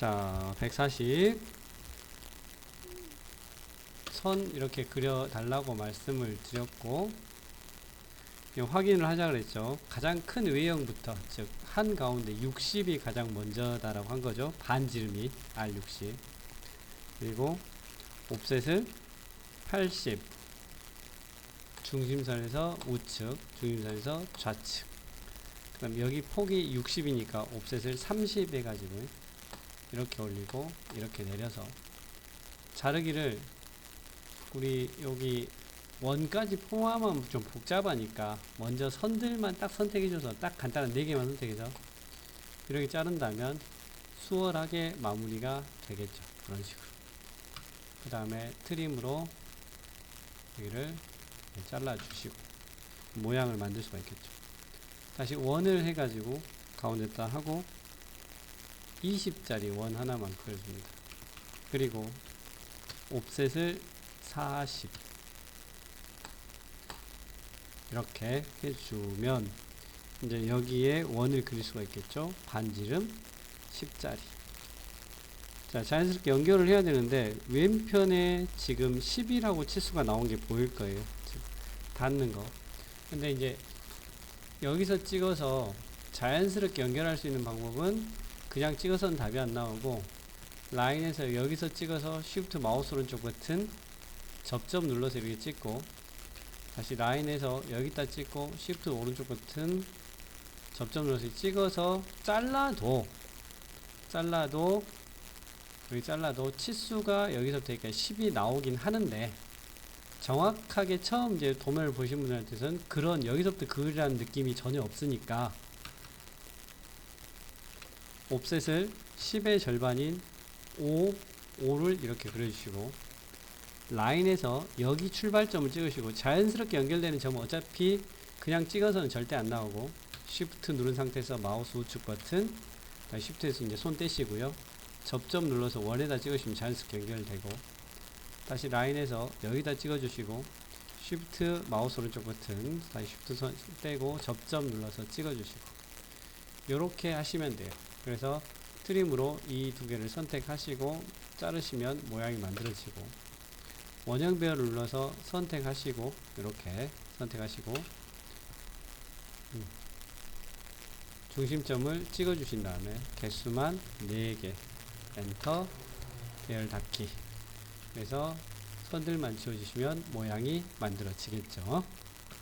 자, 140. 선 이렇게 그려 달라고 말씀을 드렸고, 확인을 하자 그랬죠. 가장 큰 외형부터, 즉, 한 가운데 60이 가장 먼저다라고 한 거죠. 반지름이 R60. 그리고 옵셋을 80. 중심선에서 우측, 중심선에서 좌측. 그럼 여기 폭이 60이니까 옵셋을 30 해가지고 이렇게 올리고 이렇게 내려서 자르기를 우리 여기 원까지 포함하면 좀 복잡하니까 먼저 선들만 딱 선택해줘서 딱 간단한 4개만 선택해서 이렇게 자른다면 수월하게 마무리가 되겠죠. 그런 식으로. 그 다음에 트림으로 여기를 잘라 주시고 모양을 만들 수가 있겠죠. 다시 원을 해가지고 가운데다 하고 20짜리 원 하나만 그려줍니다. 그리고 옵셋을 40 이렇게 해주면 이제 여기에 원을 그릴 수가 있겠죠. 반지름 10짜리 자 자연스럽게 연결을 해야 되는데 왼편에 지금 10이라고 치수가 나온 게 보일 거예요. 닿는 거. 근데 이제 여기서 찍어서 자연스럽게 연결할 수 있는 방법은 그냥 찍어서는 답이 안 나오고 라인에서 여기서 찍어서 Shift 마우스 오른쪽 버튼 접점 눌러서 이렇게 찍고 다시 라인에서 여기다 찍고 Shift 오른쪽 버튼 접점 눌러서 찍어서 잘라도 잘라도 여기 잘라도 치수가 여기서부터 이렇게 10이 나오긴 하는데 정확하게 처음 이제 도면을 보신 분들한테는 그런 여기서부터 그리라는 느낌이 전혀 없으니까 옵셋을 10의 절반인 5, 5를 이렇게 그려주시고 라인에서 여기 출발점을 찍으시고 자연스럽게 연결되는 점은 어차피 그냥 찍어서는 절대 안 나오고 Shift 누른 상태에서 마우스 우측 버튼 Shift에서 이제 손 떼시고요 접점 눌러서 원에다 찍으시면 자연스럽게 연결되고 다시 라인에서 여기다 찍어주시고 Shift 마우스 오른쪽 버튼 다시 Shift 손 떼고 접점 눌러서 찍어주시고 이렇게 하시면 돼요. 그래서 트림으로 이 두 개를 선택하시고 자르시면 모양이 만들어지고 원형 배열을 눌러서 선택하시고 이렇게 선택하시고 음, 중심점을 찍어 주신 다음에 개수만 4개 엔터 배열 닫기 그래서 선들만 지워주시면 모양이 만들어지겠죠.